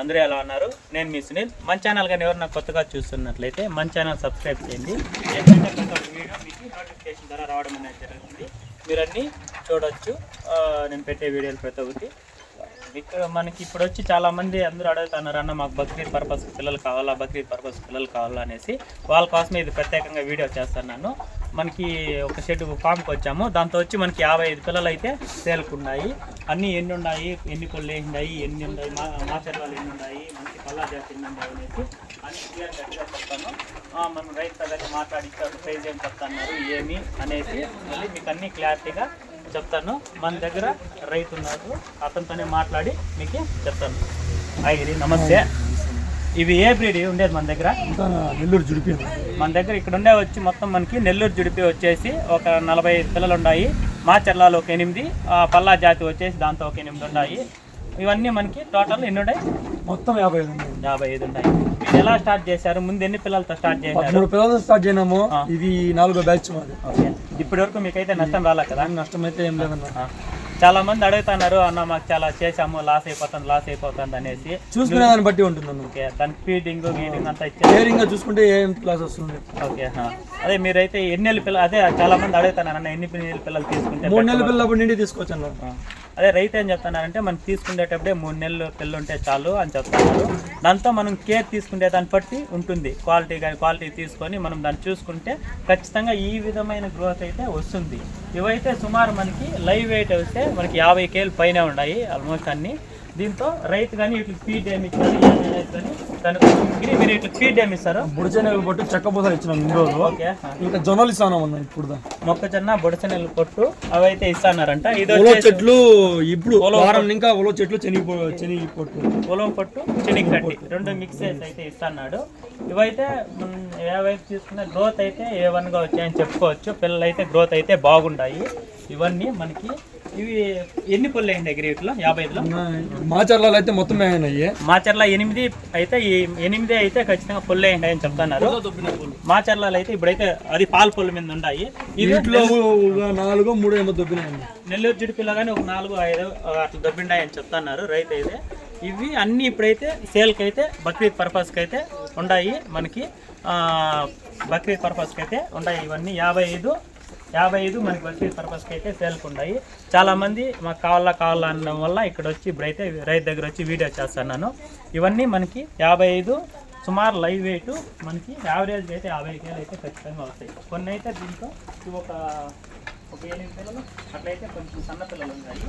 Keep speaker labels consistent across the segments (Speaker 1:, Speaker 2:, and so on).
Speaker 1: అందరూ ఎలా ఉన్నారు? నేను మీ సునీల్. మన ఛానల్ కానీ ఎవరు నాకు కొత్తగా చూస్తున్నట్లయితే మన ఛానల్ సబ్స్క్రైబ్ చేయండి. ఎందుకంటే ప్రతి ఒక్క వీడియో మీకు నోటిఫికేషన్ ద్వారా రావడం అనేది జరుగుతుంది. మీరు అన్నీ చూడొచ్చు. నేను పెట్టే వీడియోలు ప్రతి ఒక్కటి ఇక్కడ మనకి ఇప్పుడు వచ్చి చాలా మంది అందరూ అడుగుతున్నారు అన్న మాకు బక్రీద్ పర్పస్ పిల్లలు కావాలా బక్రీద్ పర్పస్ పిల్లలు కావాలా అనేసి వాళ్ళ కోసమే ఇది ప్రత్యేకంగా వీడియో చేస్తున్నాను. మనకి ఒక షెడ్ ఫామ్కి వచ్చాము. దాంతో వచ్చి మనకి యాభై ఐదు పిల్లలు అయితే తేలుకున్నాయి ఉన్నాయి అన్నీ ఎన్ని ఉన్నాయి ఎన్ని పళ్ళు ఉన్నాయి ఎన్ని ఉన్నాయి? మా మాచర్లాలు ఎన్ని ఉన్నాయి? మనకి పల్లా జాతి ఎన్ని ఉన్నాయి అనేసి అన్ని క్లియర్ కట్గా చెప్తాను. మనం రైతు దగ్గర మాట్లాడిస్తారు ప్రైజ్ ఏం చెప్తున్నారు ఏమి అనేసి మళ్ళీ మీకు అన్ని క్లారిటీగా చెప్తాను. మన దగ్గర రైతు ఉన్నారు అతనితోనే మాట్లాడి మీకు చెప్తాను. హాయ్ నమస్తే. ఇవి ఏ బ్రీడ్ ఉండేది మన దగ్గర?
Speaker 2: నెల్లూరు జుడిపోయింది
Speaker 1: మన దగ్గర ఇక్కడ ఉండే వచ్చి మొత్తం మనకి నెల్లూరు జుడిపి వచ్చేసి ఒక నలభై ఐదు పిల్లలు ఉన్నాయి మాచర్లాలో ఒక ఎనిమిది పల్లా జాతి వచ్చేసి దాంతో ఒక ఎనిమిది ఉన్నాయి ఇవన్నీ మనకి టోటల్ ఎన్ని ఉన్నాయి
Speaker 2: మొత్తం యాభై ఐదు
Speaker 1: యాభై ఐదు ఉన్నాయి మీరు ఎలా స్టార్ట్ చేశారు? ముందు ఎన్ని పిల్లలతో స్టార్ట్ చేశారు?
Speaker 2: పిల్లలతో స్టార్ట్ చేయనాము. ఇది నాలుగో బ్యాచ్ మాది.
Speaker 1: ఓకే. ఇప్పటి వరకు మీకైతే నష్టం రాలే కదా
Speaker 2: నష్టం అయితే ఏం లేదన్న.
Speaker 1: చాలా మంది అడుగుతున్నారు అన్న మాకు చాలా చేసాము లాస్ అయిపోతుంది లాస్ అయిపోతుంది అనేసి.
Speaker 2: చూసుకునే దాన్ని బట్టి ఉంటుందన్న
Speaker 1: ఓకే దానికి ఫీడింగ్ గీడింగ్ అంతా
Speaker 2: గా చూసుకుంటే ఏం క్లాస్ వస్తుంది?
Speaker 1: ఓకే. అదే మీరైతే ఎన్ని నెలల పిల్లలు అదే చాలా మంది అడుగుతున్నారు అన్న ఎన్ని నెలల పిల్లలు తీసుకుంటే
Speaker 2: మూడు నెలల పిల్లప్పుడు నిండి తీసుకోవచ్చు అన్న.
Speaker 1: అదే రైతు ఏం చెప్తున్నారంటే మనం తీసుకునేటప్పుడే మూడు నెలలు పిల్లలు ఉంటే చాలు అని చెప్తున్నారు. దాంతో మనం కేర్ తీసుకునే దాన్ని బట్టి ఉంటుంది. క్వాలిటీ కానీ క్వాలిటీ తీసుకొని మనం దాన్ని చూసుకుంటే ఖచ్చితంగా ఈ విధమైన గ్రోత్ అయితే వస్తుంది. ఇవైతే సుమారు మనకి లైవ్ వెయిట్ వస్తే మనకి యాభై కేలు పైన ఉన్నాయి ఆల్మోస్ట్ అన్ని. దీంతో రైతు కానీ ఇట్లా ఫీడ్ ఏమి ఇచ్చారు దానికి మీరు ఇట్లా ఫీడ్ ఏమి ఇస్తారు.
Speaker 2: బుడిచేనగలు పట్టు చెక్క పూసలు ఇచ్చినాం ఇన్ని
Speaker 1: ఆ.
Speaker 2: ఇంకా జొన్నలు ఇస్తాను అన్న ఇప్పుడు.
Speaker 1: మొక్కజొన్న బొడసెనెల పొట్టు అవి అయితే ఇస్తున్నారంట. ఇది
Speaker 2: ఉలవ చెట్లు ఇప్పుడు వారం ఇంకా ఉలవ చెట్లు చెనిగి పో- చెనిగి పొట్టు
Speaker 1: పొలం పట్టు చెనిగడ్డి రెండు మిక్స్ అయితే ఇస్తున్నాడు. ఇవైతే ఏవైతే తీసుకున్న గ్రోత్ అయితే ఏ వన్గా వచ్చాయని చెప్పుకోవచ్చు. పిల్లలు అయితే గ్రోత్ అయితే బాగుంటాయి ఇవన్నీ మనకి ఇవి ఎన్ని పళ్ళు అయింది దగ్గర వీటిలో? యాభై ఐదులో?
Speaker 2: మాచర్లలో అయితే మొత్తం అయినాయి.
Speaker 1: మాచర్ల ఎనిమిది అయితే ఈ ఎనిమిది అయితే ఖచ్చితంగా పళ్ళు అయ్యాయి అని చెప్తున్నారు. మాచర్లలో అయితే ఇప్పుడైతే అది పాల పళ్ళు మీద ఉన్నాయి ఇవి
Speaker 2: వీటిలో నాలుగో మూడో ఏమో దొబ్బినాయండి
Speaker 1: నెల్లూరు జుడిపిలో కానీ ఒక నాలుగు ఐదు అట్లా దొబ్బిండాయని చెప్తున్నారు రైతు అయితే. ఇవి అన్నీ ఇప్పుడైతే సేల్కి అయితే బక్రీద్ పర్పస్కి అయితే ఉన్నాయి మనకి. ఆ, బక్రీద్ పర్పస్కి అయితే ఉన్నాయి ఇవన్నీ. యాభై ఐదు యాభై ఐదు మనకి వచ్చి పర్పస్కి అయితే సేల్కి ఉన్నాయి. చాలామంది మాకు కావాలా కావాలా అనడం వల్ల ఇక్కడ వచ్చి ఇప్పుడైతే రైతు దగ్గర వచ్చి వీడియో చేస్తున్నాను. ఇవన్నీ మనకి యాభై ఐదు సుమారు లైవ్ వెయిట్ మనకి యావరేజ్ అయితే యాభై కేలు అయితే ఖచ్చితంగా వస్తాయి. కొన్ని అయితే దీంట్లో ఒక ఒక ఎనిమిది పిల్లలు అట్లయితే కొంచెం సన్న పిల్లలు ఉన్నాయి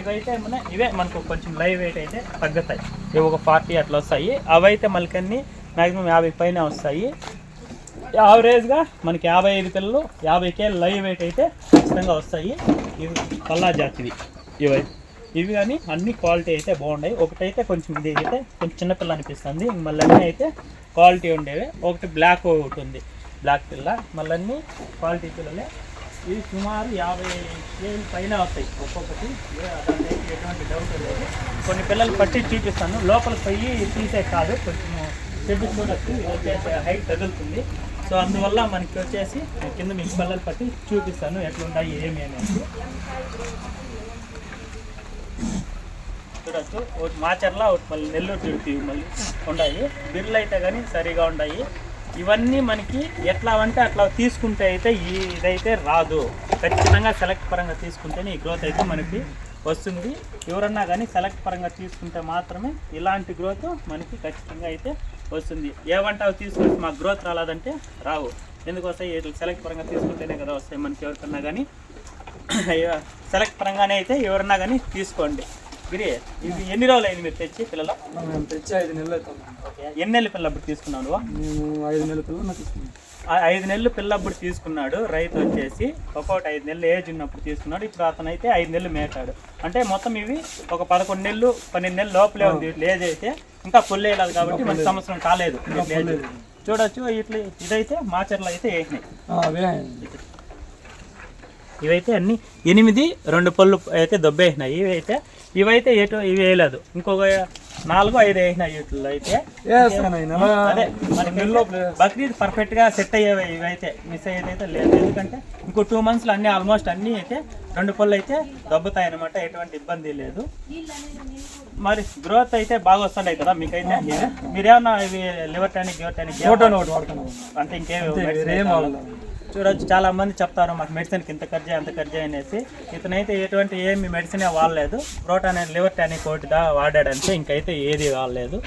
Speaker 1: ఇవైతే మన ఇవే మనకు కొంచెం లైవ్ వెయిట్ అయితే తగ్గుతాయి. ఇవి ఒక ఫార్టీ అట్లా వస్తాయి. అవైతే మనకన్నీ మ్యాక్సిమం యాభై పైన వస్తాయి. యావరేజ్గా మనకి యాభై ఐదు పిల్లలు యాభై కేలు లైవ్ వెయిట్ అయితే ఖచ్చితంగా వస్తాయి. ఇవి పల్లా జాతివి. ఇవి. ఇవి కానీ అన్ని క్వాలిటీ అయితే బాగున్నాయి ఒకటైతే కొంచెం ఇది అయితే కొంచెం చిన్నపిల్ల అనిపిస్తుంది. మళ్ళీ అయితే క్వాలిటీ ఉండేవి. ఒకటి బ్లాక్ ఒకటి ఉంది. బ్లాక్ పిల్ల. మళ్ళీ క్వాలిటీ పిల్లలే. ఇవి సుమారు యాభై కేజీల పైన వస్తాయి. ఒక్కొక్కటి. దాంట్లో ఎటువంటి డౌట్ లేదు. కొన్ని పిల్లలు పట్టి చూపిస్తాను. లోపల పోయి తీసే కాదు. కొంచెం చెట్టు చూడొచ్చు హైట్ తగులుతుంది. సో అందువల్ల మనకి వచ్చేసి కింద మీకు పిల్లలు పట్టి చూపిస్తాను ఎట్లుంటాయి ఏమి అనేది. చూడచ్చు. ఒకటి మాచర్ల ఒకటి మళ్ళీ నెల్లూరు చుడిపి మళ్ళీ ఉన్నాయి బిర్లు అయితే కానీ సరిగా ఉన్నాయి ఇవన్నీ మనకి ఎట్లా అంటే అట్లా తీసుకుంటే అయితే ఈ ఇదైతే రాదు. ఖచ్చితంగా సెలెక్ట్ పరంగా తీసుకుంటేనే ఈ గ్రోత్ అయితే మనకి వస్తుంది. ఎవరన్నా కానీ సెలెక్ట్ పరంగా తీసుకుంటే మాత్రమే ఇలాంటి గ్రోత్ మనకి ఖచ్చితంగా అయితే వస్తుంది. ఏమంటే అవి తీసుకుంటే మాకు గ్రోత్ రాలేదంటే రావు. ఎందుకు వస్తాయి? ఇట్లా సెలెక్ట్ పరంగా తీసుకుంటేనే కదా వస్తాయి మనకి ఎవరికన్నా కానీ సెలెక్ట్ పరంగానే అయితే ఎవరన్నా కానీ తీసుకోండి. గిరి ఇవి ఎన్ని రోజులు అయింది మీరు తెచ్చి పిల్లలు?
Speaker 2: తెచ్చి ఐదు నెలలు అవుతుంది
Speaker 1: ఓకే ఎన్ని నెలల పిల్లప్పుడు తీసుకున్నావు నువ్వు?
Speaker 2: మేము ఐదు నెలల పిల్లలు
Speaker 1: ఆ ఐదు నెలలు పిల్లప్పుడు తీసుకున్నాడు రైతు వచ్చేసి ఒక్కొక్కటి ఐదు నెలలు ఏజ్ ఉన్నప్పుడు తీసుకున్నాడు ఇప్పుడు అతను అయితే ఐదు నెలలు మేటాడు. అంటే మొత్తం ఇవి ఒక పదకొండు నెలలు పన్నెండు నెలలు లోపలే ఉంది. ఏజ్ అయితే ఇంకా పుల్లేయలేదు కాబట్టి మనకి సంవత్సరం కాలేదు. చూడొచ్చు ఇట్లా ఇదైతే మాచర్లు అయితే వేసినాయి. ఇవైతే అన్ని ఎనిమిది రెండు పళ్ళు అయితే దొబ్బేసినాయి. ఇవైతే ఇవైతే ఏటో ఇవి వేయలేదు. ఇంకొక నాలుగు ఐదు వేసిన వీటిలో అయితే అదే బక్రీద్ పర్ఫెక్ట్గా సెట్ అయ్యేవి ఇవైతే మిస్ అయ్యేది అయితే లేదు. ఎందుకంటే ఇంకో టూ మంత్స్లో అన్ని ఆల్మోస్ట్ అన్ని అయితే రెండు పళ్ళు అయితే దబ్బుతాయి అనమాట ఎటువంటి ఇబ్బంది లేదు. మరి గ్రోత్ అయితే బాగా వస్తున్నాయి కదా మీకైతే మీరేమన్నా ఇవి లివర్ టానిక్ గివర్ టానిక్ అంటే ఇంకేమి. చూడొచ్చు చాలా మంది చెప్తారు మాకు మెడిసిన్కి ఇంత ఖర్చు అంత ఖర్చు అనేసి. ఇతనైతే ఎటువంటి ఏమి మెడిసిన్ వాడలేదు. ప్రోటాన్ అండ్ లివర్ టానిక్ ఒకటి దా వాడాడంటే ఇంకైతే ఏది వాడలేదు.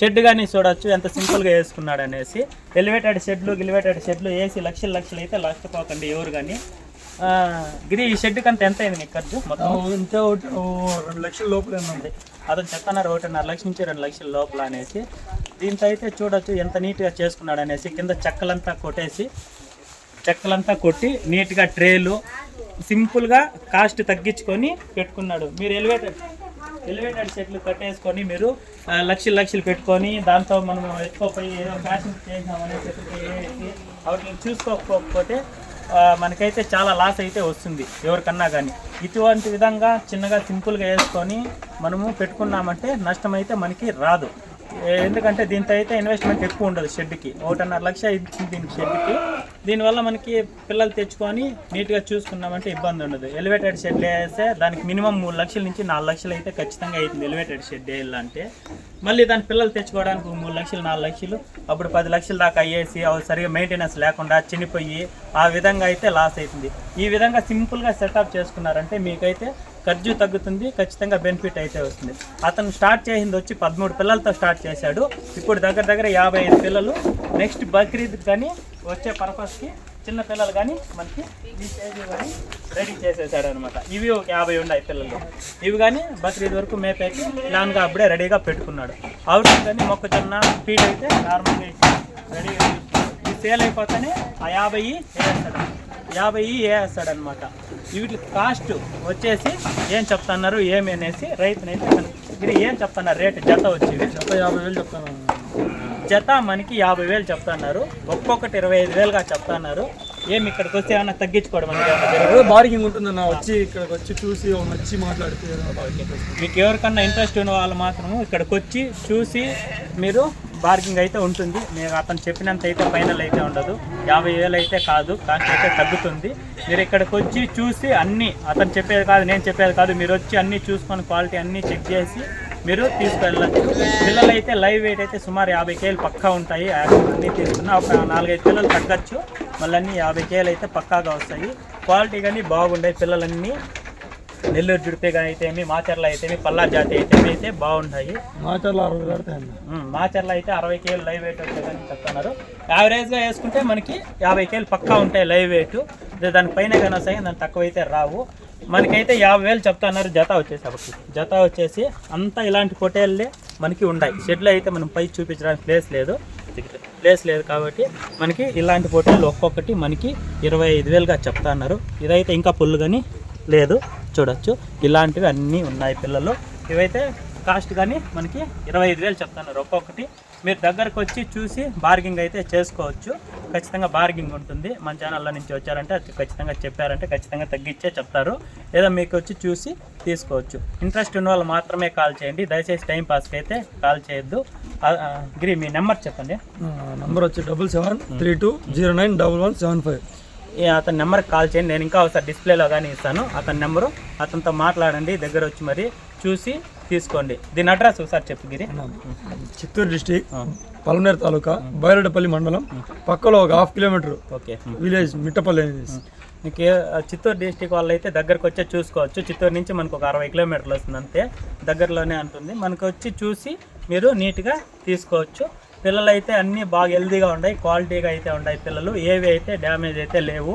Speaker 1: షెడ్ కానీ చూడొచ్చు ఎంత సింపుల్గా వేసుకున్నాడు అనేసి. ఎలివేటెడ్ షెడ్లు గిలివేటెడ్ షెడ్లు వేసి లక్షలు లక్షలు అయితే నష్టపోకండి ఎవరు కానీ గిరి ఈ షెడ్ కంటే ఎంత అయింది నీకు ఖర్చు? మొత్తం?
Speaker 2: ఇంతే రెండు లక్షల లోపలే ఉంది.
Speaker 1: అతను చెప్తున్నారు ఒకటిన్నర లక్ష నుంచి రెండు లక్షల లోపల అనేసి. దీంతో అయితే చూడొచ్చు ఎంత నీట్గా చేసుకున్నాడు అనేసి. కింద చెక్కలంతా కొట్టేసి చెక్కలంతా కొట్టి నీట్గా ట్రేలు సింపుల్గా కాస్ట్ తగ్గించుకొని పెట్టుకున్నాడు. మీరు ఎలివేటర్ ఎలివేటెడ్ సెట్లు కట్టేసుకొని మీరు లక్షలు లక్షలు పెట్టుకొని దాంతో మనం ఎత్తుకోపోయి ఏదో ఫ్యాషన్ చేసామని చెప్పి వాటిని చూసుకోకపోతే మనకైతే చాలా లాస్ అయితే వస్తుంది ఎవరికన్నా కానీ ఇటువంటి విధంగా చిన్నగా సింపుల్గా వేసుకొని మనము పెట్టుకున్నామంటే నష్టం అయితే మనకి రాదు. ఎందుకంటే దీంతో అయితే ఇన్వెస్ట్మెంట్ ఎక్కువ ఉండదు షెడ్కి ఒకటిన్నర లక్ష ఇచ్చింది దీనికి షెడ్కి దీనివల్ల మనకి పిల్లలు తెచ్చుకొని నీట్గా చూసుకున్నామంటే ఇబ్బంది ఉండదు. ఎలివేటెడ్ షెడ్ వేస్తే దానికి మినిమం మూడు లక్షల నుంచి నాలుగు లక్షలు అయితే ఖచ్చితంగా అవుతుంది ఎలివేటెడ్ షెడ్ వేయాలంటే మళ్ళీ దాని పిల్లలు తెచ్చుకోవడానికి మూడు లక్షలు నాలుగు లక్షలు అప్పుడు పది లక్షల దాకా అయ్యేసి అవి సరిగా మెయింటెనెన్స్ లేకుండా చనిపోయి ఆ విధంగా అయితే లాస్ అవుతుంది ఈ విధంగా సింపుల్గా సెటప్ చేసుకున్నారంటే మీకైతే ఖర్చు తగ్గుతుంది ఖచ్చితంగా బెనిఫిట్ అయితే వస్తుంది. అతను స్టార్ట్ చేసింది వచ్చి పదమూడు పిల్లలతో స్టార్ట్ చేశాడు. ఇప్పుడు దగ్గర దగ్గర యాభై ఐదు పిల్లలు. నెక్స్ట్ బక్రీద్ కానీ వచ్చే పర్పస్కి చిన్న పిల్లలు కానీ మనకి ఈ స్టేజ్ కానీ రెడీ చేసేసాడు అనమాట ఇవి ఒక యాభై ఉన్నాయి పిల్లలు. ఇవి కానీ బక్రీద్ వరకు మేపేకి ప్లాన్గా అప్పుడే రెడీగా పెట్టుకున్నాడు. అవుట్ కానీ మొక్కజొన్న ఫీడ్ అయితే నార్మల్గా ఇచ్చి రెడీగా ఈ సేల్ అయిపోతేనే ఆ యాభై వేస్తాడు. యాభై వేస్తాడు అనమాట వీటి కాస్ట్ వచ్చేసి ఏం చెప్తున్నారు ఏమి అనేసి రైతునైతే కనుక- ఇది ఏం చెప్తున్నారు రేటు జత వచ్చి
Speaker 2: జత యాభై వేలు చెప్తాను.
Speaker 1: జత మనకి యాభై వేలు చెప్తున్నారు. ఒక్కొక్కటి ఇరవై ఐదు వేలుగా చెప్తున్నారు. ఏమి ఇక్కడికి వస్తే ఏమన్నా తగ్గించుకోవడం అనేది
Speaker 2: బార్గింగ్ ఉంటుందన్న వచ్చి ఇక్కడికి వచ్చి చూసి నచ్చి మాట్లాడితే.
Speaker 1: మీకు ఎవరికన్నా ఇంట్రెస్ట్ ఉన్న వాళ్ళు మాత్రము ఇక్కడికి వచ్చి చూసి మీరు బార్గింగ్ అయితే ఉంటుంది. మీరు అతను చెప్పినంత అయితే ఫైనల్ అయితే ఉండదు. యాభై వేలు అయితే కాదు కాస్ట్ అయితే తగ్గుతుంది. మీరు ఇక్కడికి వచ్చి చూసి అన్నీ అతను చెప్పేది కాదు నేను చెప్పేది కాదు మీరు వచ్చి అన్నీ చూసుకొని క్వాలిటీ అన్నీ చెక్ చేసి మీరు తీసుకెళ్ళచ్చు. పిల్లలు అయితే లైవ్ వెయిట్ అయితే సుమారు యాభై కేలు పక్కా ఉంటాయి. అన్నీ తీసుకున్నా ఒక నాలుగైదు పిల్లలు తగ్గచ్చు. మళ్ళీ యాభై కేలు అయితే పక్కాగా వస్తాయి. క్వాలిటీ కానీ బాగుంటాయి పిల్లలన్నీ నెల్లూరు జుడిపే కానీ అయితేమి మాచర్ల అయితేమి పల్లా జాతి అయితేమి అయితే బాగుంటాయి.
Speaker 2: మాటలు అరవై
Speaker 1: మాచర్ల అయితే అరవై కేలు లైవ్ వెయిట్ వచ్చేదని చెప్తున్నారు. యావరేజ్గా వేసుకుంటే మనకి యాభై కేలు పక్కా ఉంటాయి లైవ్ వెయిట్. అదే దాని పైన కానీ వస్తాయి దాని తక్కువ అయితే రావు. మనకైతే యాభై వేలు చెప్తున్నారు జత వచ్చేసి అప్పటికి జత వచ్చేసి అంతా ఇలాంటి పొటేళ్ళే మనకి ఉన్నాయి. షెడ్లో అయితే మనం పై చూపించడానికి ప్లేస్ లేదు. ప్లేస్ లేదు కాబట్టి మనకి ఇలాంటి పొటేళ్ళు ఒక్కొక్కటి మనకి ఇరవై ఐదు వేలుగా చెప్తున్నారు ఇదైతే ఇంకా పుల్లు కానీ లేదు. చూడొచ్చు. ఇలాంటివి అన్నీ ఉన్నాయి పిల్లలు ఇవైతే కాస్ట్ కానీ మనకి ఇరవై ఐదు వేలు చెప్తున్నారు ఒక్కొక్కటి. మీరు దగ్గరకు వచ్చి చూసి బార్గింగ్ అయితే చేసుకోవచ్చు. ఖచ్చితంగా బార్గింగ్ ఉంటుంది. మన ఛానల్లో నుంచి వచ్చారంటే అది ఖచ్చితంగా చెప్పారంటే ఖచ్చితంగా తగ్గించే చెప్తారు. లేదా మీకు వచ్చి చూసి తీసుకోవచ్చు. ఇంట్రెస్ట్ ఉన్న వాళ్ళు మాత్రమే కాల్ చేయండి. దయచేసి టైం పాస్కి అయితే కాల్ చేయొద్దు. గిరి మీ నెంబర్ చెప్పండి.
Speaker 2: నంబర్ వచ్చి double seven three two zero nine double one seven five
Speaker 1: అతని నెంబర్కి కాల్ చేయండి. నేను ఇంకా ఒకసారి డిస్ప్లేలో కానీ ఇస్తాను. అతని నెంబరు అతనితో మాట్లాడండి. దగ్గర వచ్చి మరి చూసి తీసుకోండి. దీని అడ్రస్ ఒకసారి చెప్పు గిరి.
Speaker 2: చిత్తూరు డిస్టిక్ పలమనేరు తాలూకా బైరడపల్లి మండలం పక్కలో ఒక half kilometre
Speaker 1: okay.
Speaker 2: Village Mittapalli
Speaker 1: మీకు చిత్తూరు డిస్టిక్ వాళ్ళు అయితే దగ్గరకు వచ్చే చూసుకోవచ్చు. చిత్తూరు నుంచి మనకు ఒక అరవై కిలోమీటర్లు వస్తుంది అంతే. దగ్గరలోనే ఉంటుంది మనకు వచ్చి చూసి మీరు నీట్గా తీసుకోవచ్చు. పిల్లలు అయితే అన్నీ బాగా హెల్దీగా ఉన్నాయి క్వాలిటీగా అయితే ఉన్నాయి పిల్లలు. ఏవి అయితే డ్యామేజ్ అయితే లేవు.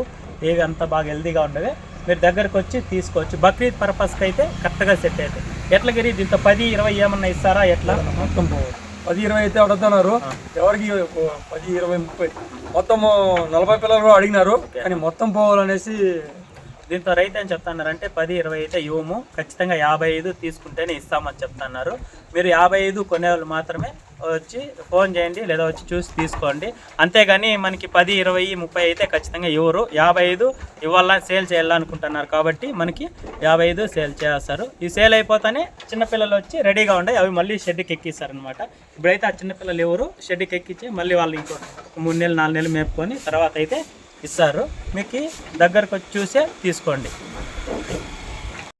Speaker 1: ఏవి అంత బాగా హెల్దీగా ఉండవు. మీరు దగ్గరకు వచ్చి తీసుకోవచ్చు. బక్రీద్ పర్పస్కి అయితే కరెక్ట్గా సెట్ అవుతాయి. ఎట్లా గిరి దీంతో పది ఇరవై ఏమన్నా ఇస్తారా? ఎట్లా?
Speaker 2: మొత్తం పోవాలి పది ఇరవై అయితే అడుగుతున్నారు. ఎవరికి పది ఇరవై ముప్పై? మొత్తం నలభై పిల్లలు అడిగినారు. కానీ మొత్తం పోవాలనేసి
Speaker 1: దీంతో రైతు ఏం చెప్తున్నారంటే పది ఇరవై అయితే ఇవ్వము. ఖచ్చితంగా యాభై ఐదు తీసుకుంటేనే ఇస్తామని చెప్తున్నారు. మీరు యాభై ఐదు కొనేవాళ్ళు మాత్రమే వచ్చి ఫోన్ చేయండి లేదా వచ్చి చూసి తీసుకోండి. అంతేగాని మనకి పది ఇరవై ముప్పై అయితే ఖచ్చితంగా ఇవ్వరు యాభై ఐదు ఇవ్వాలా సేల్ చేయాలనుకుంటున్నారు కాబట్టి మనకి యాభై ఐదు సేల్ చేస్తారు. ఈ సేల్ అయిపోతానే చిన్నపిల్లలు వచ్చి రెడీగా ఉండే అవి మళ్ళీ షెడ్కి ఎక్కిస్తారనమాట ఇప్పుడైతే ఆ చిన్నపిల్లలు ఎవరు షెడ్కి ఎక్కించి మళ్ళీ వాళ్ళు ఇంకో మూడు నెలలు నాలుగు నెలలు మేపుకొని తర్వాత అయితే ఇస్తారు. మీకు దగ్గరకు వచ్చి చూసే తీసుకోండి.